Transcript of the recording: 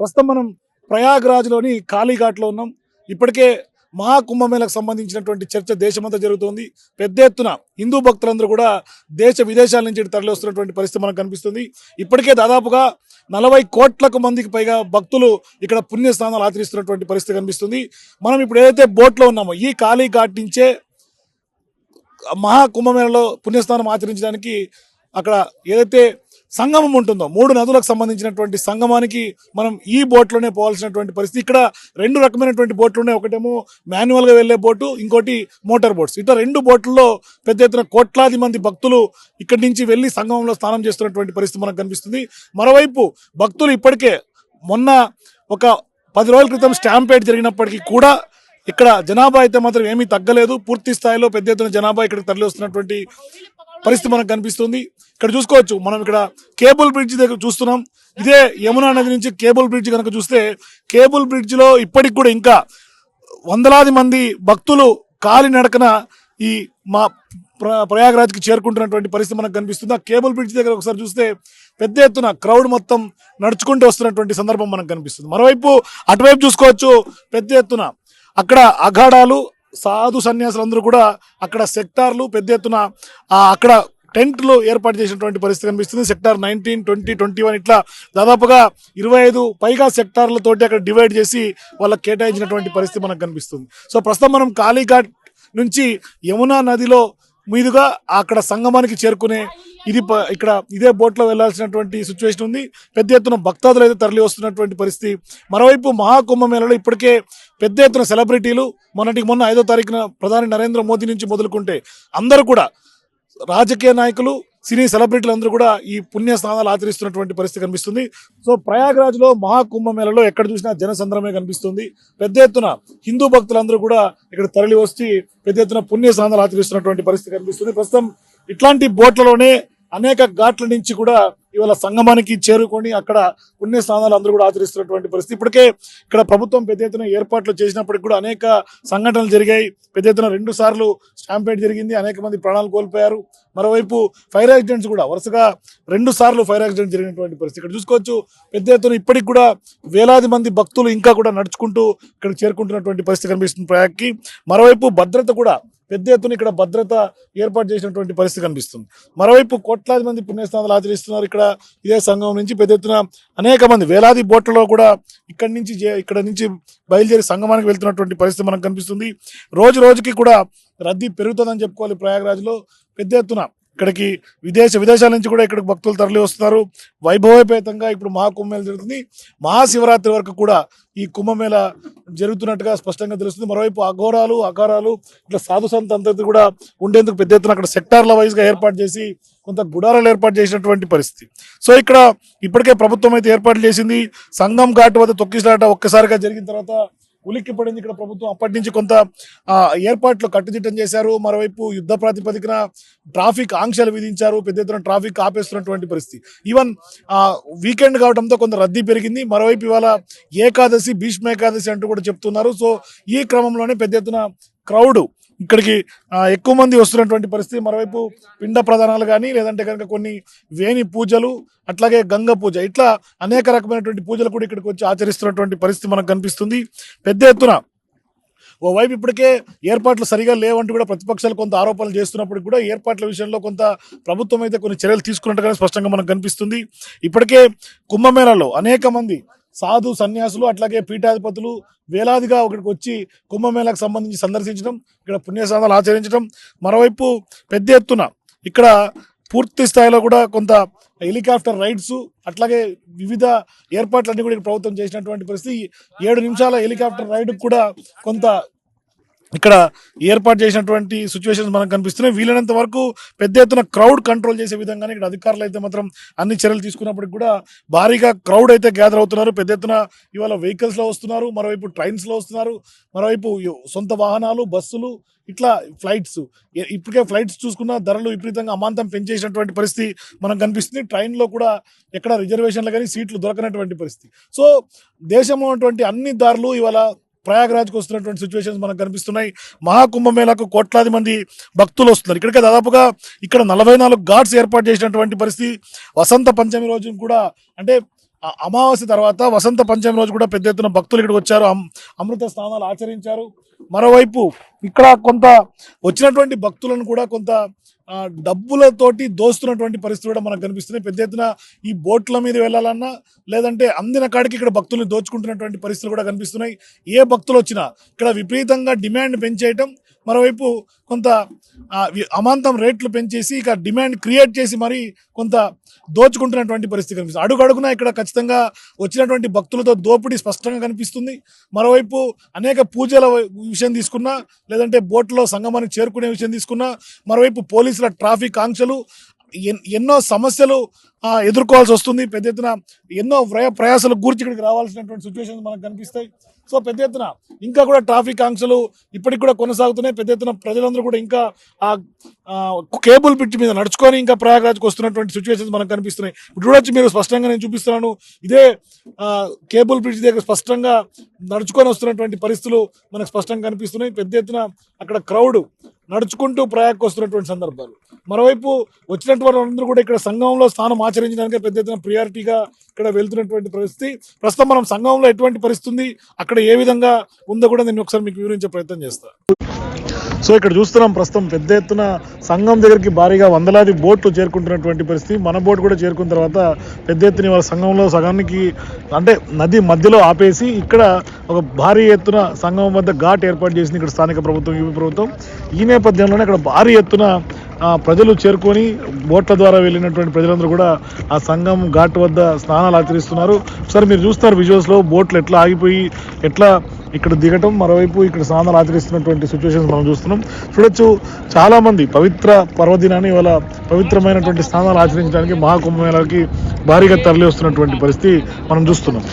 ప్రస్తుతం మనం ప్రయాగ్రాజ్లోని కాళీఘాట్లో ఉన్నాం. ఇప్పటికే మహాకుంభమేళకు సంబంధించినటువంటి చర్చ దేశమంతా జరుగుతోంది. పెద్ద ఎత్తున హిందూ భక్తులందరూ కూడా దేశ విదేశాల నుంచి తరలి వస్తున్నటువంటి పరిస్థితి మనకు కనిపిస్తుంది. ఇప్పటికే దాదాపుగా నలభై కోట్లకు మందికి పైగా భక్తులు ఇక్కడ పుణ్యస్నానాలు ఆచరిస్తున్నటువంటి పరిస్థితి కనిపిస్తుంది. మనం ఇప్పుడు ఏదైతే బోట్లో ఉన్నామో ఈ కాళీఘాట్ నుంచే మహాకుంభమేళలో పుణ్యస్నానం ఆచరించడానికి అక్కడ ఏదైతే సంగమం ఉంటుందో మూడు నదులకు సంబంధించినటువంటి సంగమానికి మనం ఈ బోట్లోనే పోవాల్సినటువంటి పరిస్థితి. ఇక్కడ రెండు రకమైనటువంటి బోట్లు ఉన్నాయి. ఒకటేమో మాన్యువల్గా వెళ్ళే బోటు ఇంకోటి మోటార్ బోట్స్. ఇట్లా రెండు బోట్లలో పెద్ద ఎత్తున కోట్లాది మంది భక్తులు ఇక్కడి నుంచి వెళ్ళి సంగమంలో స్నానం చేస్తున్నటువంటి పరిస్థితి మనకు కనిపిస్తుంది. మరోవైపు భక్తులు ఇప్పటికే మొన్న ఒక పది రోజుల క్రితం స్టాంపేట్ జరిగినప్పటికీ కూడా ఇక్కడ జనాభా అయితే మాత్రం ఏమీ తగ్గలేదు. పూర్తి స్థాయిలో పెద్ద ఎత్తున జనాభా ఇక్కడికి తరలి వస్తున్నటువంటి పరిస్థితి మనకు కనిపిస్తుంది. ఇక్కడ చూసుకోవచ్చు మనం ఇక్కడ కేబుల్ బ్రిడ్జ్ దగ్గర చూస్తున్నాం. ఇదే యమునా నది నుంచి కేబుల్ బ్రిడ్జ్ కనుక చూస్తే కేబుల్ బ్రిడ్జ్లో ఇప్పటికి కూడా ఇంకా వందలాది మంది భక్తులు కాలి నడకన ఈ మా ప్ర- ప్రయాగరాజ్కి చేరుకుంటున్నటువంటి పరిస్థితి మనకు కనిపిస్తుంది. ఆ కేబుల్ బ్రిడ్జ్ దగ్గర ఒకసారి చూస్తే పెద్ద ఎత్తున క్రౌడ్ మొత్తం నడుచుకుంటూ వస్తున్నటువంటి సందర్భం మనకు కనిపిస్తుంది. మరోవైపు అటువైపు చూసుకోవచ్చు పెద్ద ఎత్తున అక్కడ అఘాడాలు సాధు సన్యాసులందరూ కూడా అక్కడ సెక్టార్లు పెద్ద ఎత్తున అక్కడ టెంట్లు ఏర్పాటు చేసినటువంటి పరిస్థితి కనిపిస్తుంది. Sector nineteen twenty twenty one ఇట్లా దాదాపుగా ఇరవై ఐదు పైగా సెక్టార్లతోటి అక్కడ డివైడ్ చేసి వాళ్ళకి కేటాయించినటువంటి పరిస్థితి మనకు కనిపిస్తుంది. సో ప్రస్తుతం మనం కాళీఘాట్ నుంచి యమునా నదిలో మీదుగా అక్కడ సంగమానికి చేరుకునే ఇది ప- ఇక్కడ ఇదే బోట్లో వెళ్ళాల్సినటువంటి సిచ్యువేషన్ ఉంది. పెద్ద ఎత్తున భక్తాదులు అయితే తరలి వస్తున్నటువంటి పరిస్థితి. మరోవైపు మహాకుంభమేళలో ఇప్పటికే పెద్ద ఎత్తున సెలబ్రిటీలు మొన్నటికి మొన్న ఐదో తారీఖున ప్రధాని నరేంద్ర మోదీ నుంచి మొదలుకుంటే అందరూ కూడా రాజకీయ నాయకులు సినీ సెలబ్రిటీలు అందరూ కూడా ఈ పుణ్య స్నానాలు ఆచరిస్తున్నటువంటి పరిస్థితి కనిపిస్తుంది. సో ప్రయాగ్రాజ్లో మహాకుంభమేళలో ఎక్కడ చూసినా జనసంద్రమే కనిపిస్తుంది. పెద్ద ఎత్తున హిందూ భక్తులందరూ కూడా ఇక్కడ తరలి వచ్చి పెద్ద ఎత్తున పుణ్య స్నానాలు ఆచరిస్తున్నటువంటి పరిస్థితి కనిపిస్తుంది. ప్రస్తుతం ఇట్లాంటి బోట్లలోనే అనేక ఘాట్ల నుంచి కూడా ఇవాళ సంగమానికి చేరుకొని అక్కడ పుణ్య స్నానాలు అందరూ కూడా ఆచరిస్తున్నటువంటి పరిస్థితి. ఇప్పటికే ఇక్కడ ప్రభుత్వం పెద్ద ఎత్తున ఏర్పాట్లు చేసినప్పటికీ కూడా అనేక సంఘటనలు జరిగాయి. పెద్ద ఎత్తున రెండు సార్లు స్టాంపేట్ జరిగింది. అనేక మంది ప్రాణాలు కోల్పోయారు. మరోవైపు ఫైర్ యాక్సిడెంట్స్ కూడా వరుసగా రెండు సార్లు ఫైర్ యాక్సిడెంట్ జరిగినటువంటి పరిస్థితి. ఇక్కడ చూసుకోవచ్చు పెద్ద ఎత్తున ఇప్పటికి కూడా వేలాది మంది భక్తులు ఇంకా కూడా నడుచుకుంటూ ఇక్కడ చేరుకుంటున్నటువంటి పరిస్థితి కనిపిస్తుంది ప్రయాగ్కి మరోవైపు భద్రత కూడా పెద్ద ఎత్తున ఇక్కడ భద్రత ఏర్పాటు చేసినటువంటి పరిస్థితి కనిపిస్తుంది. మరోవైపు కోట్లాది మంది పుణ్యస్నానాలు ఆచరిస్తున్నారు ఇక్కడ. ఇదే సంఘం నుంచి పెద్ద ఎత్తున అనేక మంది వేలాది బోట్లలో కూడా ఇక్కడి నుంచి జే- ఇక్కడ నుంచి బయలుదేరి సంగమానికి వెళ్తున్నటువంటి పరిస్థితి మనకు కనిపిస్తుంది. రోజు రోజుకి కూడా రద్దీ పెరుగుతుందని చెప్పుకోవాలి ప్రయాగరాజ్లో. పెద్ద ఎత్తున ఇక్కడికి విదేశ విదేశాల నుంచి కూడా ఇక్కడికి భక్తులు తరలి వస్తున్నారు. వైభవపేతంగా ఇప్పుడు మహాకుంభమేళ జరుగుతుంది. మహాశివరాత్రి వరకు కూడా ఈ కుంభమేళ జరుగుతున్నట్టుగా స్పష్టంగా తెలుస్తుంది. మరోవైపు అఘోరాలు అకారాలు ఇట్లా సాధు సంత అంతా కూడా ఉండేందుకు పెద్ద ఎత్తున అక్కడ సెక్టార్ల వైజ్గా ఏర్పాటు చేసి కొంత గుడారాలు ఏర్పాటు చేసినటువంటి పరిస్థితి. సో ఇక్కడ ఇప్పటికే ప్రభుత్వం అయితే ఏర్పాటు చేసింది. సంఘం ఘాట్ వద్ద తొక్కిసలాట ఒక్కసారిగా జరిగిన తర్వాత ఉలిక్కి పడింది ఇక్కడ ప్రభుత్వం. అప్పటి నుంచి కొంత ఏర్పాట్లు కట్టుదిట్టం చేశారు. మరోవైపు యుద్ధ ప్రాతిపదికన ట్రాఫిక్ ఆంక్షలు విధించారు. పెద్ద ఎత్తున ట్రాఫిక్ ఆపేస్తున్నటువంటి పరిస్థితి. ఈవెన్ వీకెండ్ కావడంతో కొంత రద్దీ పెరిగింది. మరోవైపు ఇవాళ ఏకాదశి భీష్మ ఏకాదశి అంటూ కూడా చెప్తున్నారు. సో ఈ క్రమంలోనే పెద్ద ఎత్తున క్రౌడ్ ఇక్కడికి ఎక్కువ మంది వస్తున్నటువంటి పరిస్థితి. మరోవైపు పిండ ప్రధానాలు కానీ లేదంటే కనుక కొన్ని వేణి పూజలు అట్లాగే గంగ పూజ. ఇట్లా అనేక రకమైనటువంటి పూజలు కూడా ఇక్కడికి వచ్చి ఆచరిస్తున్నటువంటి పరిస్థితి మనకు కనిపిస్తుంది. పెద్ద ఎత్తున ఓవైపు ఇప్పటికే ఏర్పాట్లు సరిగా లేవంటూ కూడా ప్రతిపక్షాలు కొంత ఆరోపణలు చేస్తున్నప్పుడు కూడా ఏర్పాట్ల విషయంలో కొంత ప్రభుత్వం అయితే కొన్ని చర్యలు తీసుకున్నట్టుగానే స్పష్టంగా మనకు కనిపిస్తుంది. ఇప్పటికే కుంభమేళాలో అనేక మంది సాధు సన్యాసులు అట్లాగే పీఠాధిపతులు వేలాదిగా ఒకటికి వచ్చి కుంభమేళకు సంబంధించి సందర్శించడం ఇక్కడ పుణ్యసాదాలు ఆచరించడం. మరోవైపు పెద్ద ఎత్తున ఇక్కడ పూర్తి స్థాయిలో కూడా కొంత హెలికాప్టర్ రైడ్స్ అట్లాగే వివిధ ఏర్పాట్లన్నీ కూడా ఇక్కడ ప్రభుత్వం చేసినటువంటి పరిస్థితి. ఏడు నిమిషాల హెలికాప్టర్ రైడ్ కూడా కొంత ఇక్కడ ఏర్పాటు చేసినటువంటి సిచ్యువేషన్స్ మనకు కనిపిస్తున్నాయి. వీలైనంత వరకు పెద్ద ఎత్తున క్రౌడ్ కంట్రోల్ చేసే విధంగానే ఇక్కడ అధికారులు అయితే మాత్రం అన్ని చర్యలు తీసుకున్నప్పటికి కూడా భారీగా క్రౌడ్ అయితే గ్యాదర్ అవుతున్నారు. పెద్ద ఎత్తున ఇవాళ వెహికల్స్లో వస్తున్నారు. మరోవైపు ట్రైన్స్లో వస్తున్నారు. మరోవైపు సొంత వాహనాలు బస్సులు ఇట్లా ఫ్లైట్స్ ఇప్పటికే ఫ్లైట్స్ చూసుకున్న ధరలు విపరీతంగా అమాంతం పెంచేసినటువంటి పరిస్థితి మనకు కనిపిస్తుంది. ట్రైన్లో కూడా ఎక్కడ రిజర్వేషన్లు కానీ సీట్లు దొరకనటువంటి పరిస్థితి. సో దేశంలో ఉన్నటువంటి అన్ని దారులు ఇవాళ ప్రయాగరాజ్కి వస్తున్నటువంటి సిచ్యువేషన్స్ మనకు కనిపిస్తున్నాయి. మహాకుంభమేళాకు కోట్లాది మంది భక్తులు వస్తున్నారు. ఇక్కడికి దాదాపుగా ఇక్కడ నలభై నాలుగు ఘాట్స్ ఏర్పాటు చేసినటువంటి పరిస్థితి. వసంత పంచమి రోజు కూడా అంటే అమావాస్య తర్వాత వసంత పంచమి రోజు కూడా పెద్ద ఎత్తున భక్తులు ఇక్కడికి వచ్చారు. అమ్- అమృత స్నానాలు ఆచరించారు. మరోవైపు ఇక్కడ కొంత వచ్చినటువంటి భక్తులను కూడా కొంత డబ్బులతోటి దోస్తున్నటువంటి పరిస్థితి కూడా మనకు కనిపిస్తుంది పెద్ద ఎత్తున ఈ బోట్ల మీద వెళ్ళాలన్నా లేదంటే అందిన కాడికి ఇక్కడ భక్తుల్ని దోచుకుంటున్నటువంటి పరిస్థితులు కూడా కనిపిస్తున్నాయి. ఏ భక్తులు వచ్చినా ఇక్కడ విపరీతంగా డిమాండ్ పెంచేయటం మరోవైపు కొంత అమాంతం రేట్లు పెంచేసి ఇక డిమాండ్ క్రియేట్ చేసి మరి కొంత దోచుకుంటున్నటువంటి పరిస్థితి కనిపిస్తుంది. అడుగు అడుగునా ఇక్కడ ఖచ్చితంగా వచ్చినటువంటి భక్తులతో దోపిడీ స్పష్టంగా కనిపిస్తుంది. మరోవైపు అనేక పూజల విషయం తీసుకున్నా లేదంటే బోట్లో సంగమానికి చేరుకునే విషయం తీసుకున్నా మరోవైపు పోలీసుల ట్రాఫిక్ ఆంక్షలు ఎన్- ఎన్నో సమస్యలు ఎదుర్కోవాల్సి వస్తుంది. పెద్ద ఎత్తున ఎన్నో ప్రయ ప్రయాసాలు గూర్చి ఇక్కడికి రావాల్సినటువంటి సిచ్యువేషన్స్ మనకు కనిపిస్తాయి. సో పెద్ద ఎత్తున ఇంకా కూడా ట్రాఫిక్ ఆంక్షలు ఇప్పటికి కూడా కొనసాగుతున్నాయి. పెద్ద ఎత్తున ప్రజలందరూ కూడా ఇంకా ఆ కేబుల్ బ్రిడ్జ్ మీద నడుచుకొని ఇంకా ప్రయాగరాజ్కి వస్తున్నటువంటి సిచ్యువేషన్స్ మనకు కనిపిస్తున్నాయి. ఇప్పుడు చూడొచ్చు మీరు స్పష్టంగా నేను చూపిస్తున్నాను. ఇదే కేబుల్ బ్రిడ్జ్ దగ్గర స్పష్టంగా నడుచుకొని వస్తున్నటువంటి పరిస్థితులు మనకు స్పష్టంగా కనిపిస్తున్నాయి. పెద్ద ఎత్తున అక్కడ క్రౌడ్ నడుచుకుంటూ ప్రయాగకు వస్తున్నటువంటి సందర్భాలు. మరోవైపు వచ్చినటువంటి అందరూ కూడా ఇక్కడ సంఘంలో స్థానం ఆచరించడానికి పెద్ద ఎత్తున ప్రియారిటీగా ఇక్కడ వెళ్తున్నటువంటి పరిస్థితి. ప్రస్తుతం మనం సంఘంలో ఎటువంటి పరిస్థితి ఉంది? అక్కడ ఏ విధంగా ఉందో కూడా నేను ఒకసారి మీకు వివరించే ప్రయత్నం చేస్తాను సో ఇక్కడ చూస్తున్నాం ప్రస్తుతం పెద్ద ఎత్తున సంఘం దగ్గరికి భారీగా వందలాది బోట్లు చేరుకుంటున్నటువంటి పరిస్థితి. మన బోట్ కూడా చేరుకున్న తర్వాత పెద్ద ఎత్తున వాళ్ళ సంఘంలో సగానికి అంటే నది మధ్యలో ఆపేసి ఇక్కడ ఒక భారీ ఎత్తున సంఘం వద్ద ఘాట్ ఏర్పాటు చేసింది ఇక్కడ స్థానిక ప్రభుత్వం యూపీ ప్రభుత్వం. ఈ నేపథ్యంలోనే ఇక్కడ భారీ ఎత్తున ప్రజలు చేరుకొని బోట్ల ద్వారా వెళ్ళినటువంటి ప్రజలందరూ కూడా ఆ సంఘం ఘాట్ వద్ద స్నానాలు ఆచరిస్తున్నారు. ఒకసారి మీరు చూస్తారు విజువల్స్లో బోట్లు ఎట్లా ఆగిపోయి ఎట్లా ఇక్కడ దిగటం మరోవైపు ఇక్కడ స్నానాలు ఆచరిస్తున్నటువంటి సిచ్యువేషన్స్ మనం చూస్తున్నాం. చూడొచ్చు చాలామంది పవిత్ర పర్వదినాన్ని ఇవాళ పవిత్రమైనటువంటి స్నానాలు ఆచరించడానికి మహాకుంభమేళాకి భారీగా తరలి వస్తున్నటువంటి పరిస్థితి మనం చూస్తున్నాం.